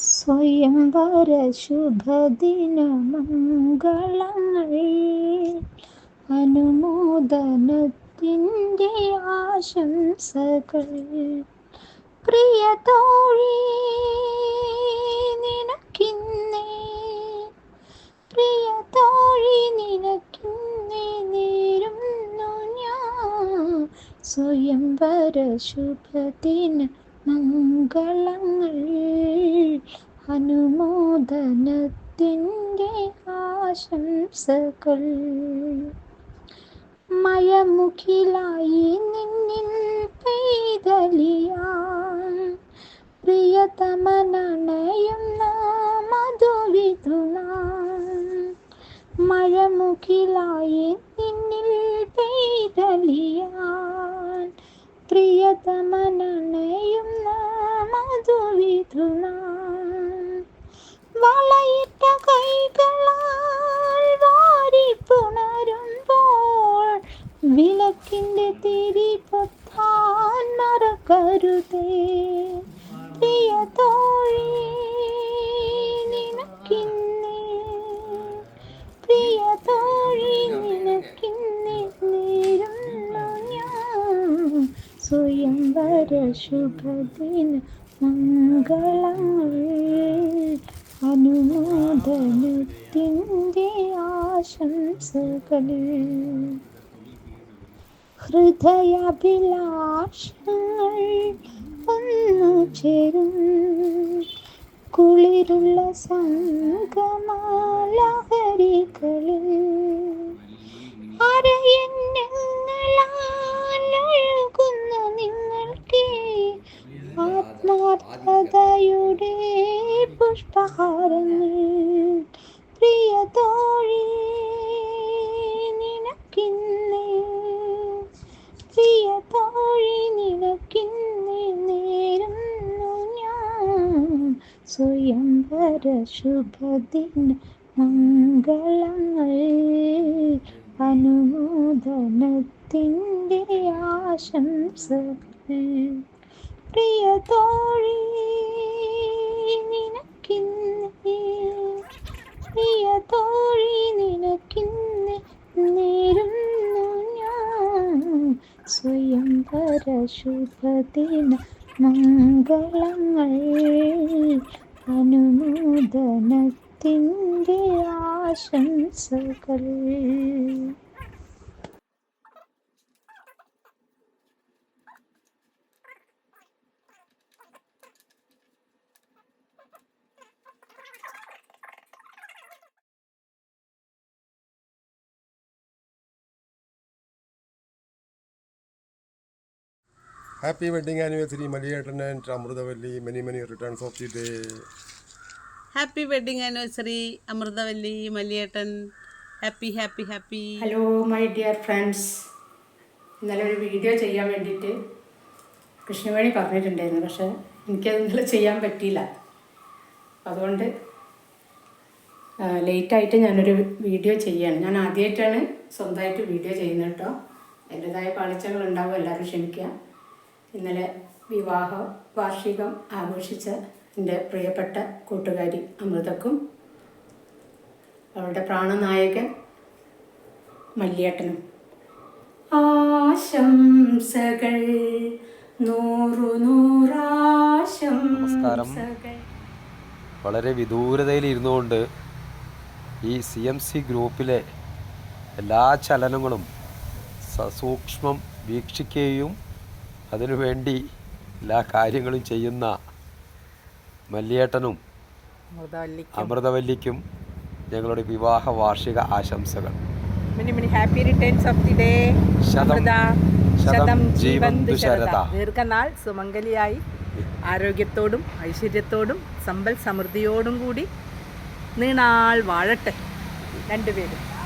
സ്വയംവര ശുഭദിനമംഗളങ്ങൾ അനുമോദനത്തിന്റെ ആശംസകൾ. പ്രിയ തോഴി നിനക്കിന്നേ. പ്രിയ തോഴി നിനക്കിന്നേ നേരുന്നു ഞാൻ. സ്വയംവര ശുഭദിന മംഗളങ്ങൾ അനുമോദനത്തിന്റെ ആശംസകൾ. മയമുഖിലായി നിന്നിൽ പെയ്തലിയാൻ പ്രിയതമനണയുന്ന മഴമുഖിലായി നിന്നിൽ പെയ്തലിയാൻ പ്രിയതമനണയുന്ന മധുവിധുനാൻ വളയിട്ട കൈകളാൽ വാരി പുണരുമ്പോൾ വിളക്കിന്റെ തിരി പൊത്താൻ മറക്കരുതേ. ശുഭദിന മംഗളങ്ങൾ അനുമോദനത്തിന്റെ ആശംസകൾ. ഹൃദയാഭിലാഷങ്ങൾ ഒന്നു ചേരും. കുളിരുള്ള സംഗമാലഹരികളിൽ. അരയന്നങ്ങളാലൊഴുകുന്ന പുഷ്പഹാരങ്ങൾ പ്രിയ തോഴി നിനക്കിന്നേ പ്രിയ നിനക്കിന്നേ നേരുന്നു ഞാൻ സ്വയംവര ശുഭദിന മംഗളങ്ങൾ അനുമോദനത്തിന്റെ ആശംസകൾ. പ്രിയ തോഴി സ്വയംവര ശുഭദിന മംഗളങ്ങൾ അനുമോദനത്തിന്റെ ആശംസകൾ. Happy wedding anniversary മലിയേട്ടൻ and Amruthavalli many many returns of the day happy wedding anniversary Amruthavalli മല്ലിയേട്ടൻ happy happy happy hello my dear friends ഇന്നലെ ഒരു വീഡിയോ ചെയ്യാൻ വേണ്ടിയിട്ട് കൃഷ്ണവേണി പറഞ്ഞിട്ടുണ്ടായിരുന്നു. പക്ഷെ എനിക്കത് ഇന്നലെ ചെയ്യാൻ പറ്റിയില്ല. അതുകൊണ്ട് ലേറ്റായിട്ട് ഞാനൊരു വീഡിയോ ചെയ്യാണ്. ഞാൻ ആദ്യമായിട്ടാണ് സ്വന്തമായിട്ട് വീഡിയോ ചെയ്യുന്നത് കേട്ടോ. എന്റെതായ പാളിച്ചകൾ ഉണ്ടാവും എല്ലാവരും ക്ഷമിക്കുക. ഇന്നലെ വിവാഹ വാർഷികം ആഘോഷിച്ച എന്റെ പ്രിയപ്പെട്ട കൂട്ടുകാരി അമൃതക്കും അവളുടെ പ്രാണനായകൻ മല്ലിയേട്ടനും. ആശംസകൾ നൂറു നൂറാശംസകൾ. വളരെ വിദൂരതയിൽ ഇരുന്നുകൊണ്ട് ഈ സി എം സി ഗ്രൂപ്പിലെ എല്ലാ ചലനങ്ങളും സസൂക്ഷ്മം വീക്ഷിക്കുകയും അതിനുവേണ്ടി എല്ലാ കാര്യങ്ങളും ചെയ്യുന്ന മല്ലിയേട്ടനും അമൃതവല്ലിക്കും. ഞങ്ങളുടെ വിവാഹ വാർഷിക ആശംസകൾ. ശതം- ശതം ജീവന്തു ശരത. ദീർഘനാൾ സുമംഗലിയായി ആരോഗ്യത്തോടും ഐശ്വര്യത്തോടും സമ്പൽ സമൃദ്ധിയോടും കൂടി നീണാൾ വാഴട്ടെ രണ്ടുപേരും.